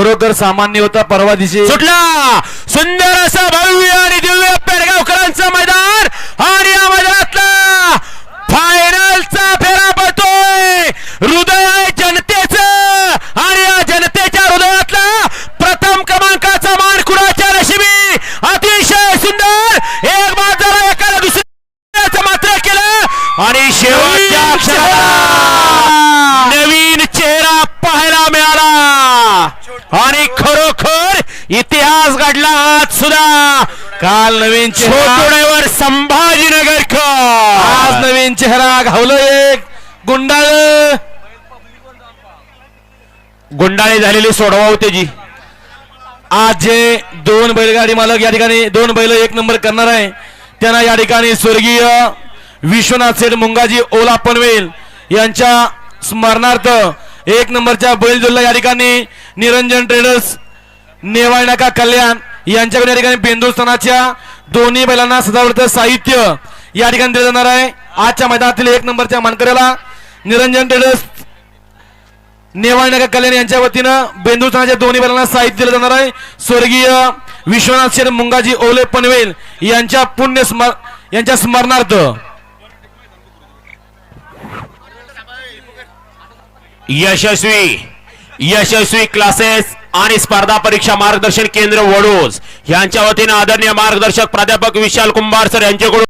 खरोखर सामान्य होता परवा दिवशी सुटला. सुंदर असा भव्य आणि दिव्य पेडगावकरांचं मैदान आणि या मैदानातला फायनलचा फेरा पडतोय. हृदय आहे जनतेचं आणि या जनतेच्या हृदयातला प्रथम क्रमांकाचा मान कुणाच्या नशिबी? अतिशय सुंदर. एक बाद झाला एकाला दुसऱ्याचं मात्र केलं. आणि शेवटच्या क्षणाला नवीन चेहरा पाहायला मिळाला आणि खरोखर इतिहास घडला आज सुद्धा. काल नवीन चेहरा. संभाजीनगरकर आज नवीन चेहरा घावलं एक. गुंडाळ. गुंडाळी झालेली सोडवा होते जी. आज जे दोन बैलगाडी मालक या ठिकाणी दोन बैल एक नंबर करणार आहे. त्यांना या ठिकाणी स्वर्गीय विश्वनाथ सेठ मुंगाजी ओला पनवेल यांच्या स्मरणार्थ एक नंबरच्या बैलजोडला या ठिकाणी निरंजन ट्रेडर्स नेवाळ कल्याण यांच्याकडे या ठिकाणी बेंदुस्थानाच्या दोन्ही बैलांना सजावटचं साहित्य या ठिकाणी दिलं जाणार आहे. आजच्या मैदानातील एक नंबरच्या मानकऱ्याला निरंजन ट्रेडर्स नेवाळनगर कल्याण यांच्या वतीनं बेंदुस्थानाच्या दोन्ही बैलांना साहित्य दिलं जाणार आहे. स्वर्गीय विश्वनाथ शेर मुंगाजी ओले पनवेल यांच्या पुण्य स्मर यांच्या स्मरणार्थ. यशस्वी यशस्वी क्लासेस आणि स्पर्धा परीक्षा मार्गदर्शन केंद्र वडोज. यांच्या वतीनं आदरणीय मार्गदर्शक प्राध्यापक विशाल कुंभार सर यांच्याकडून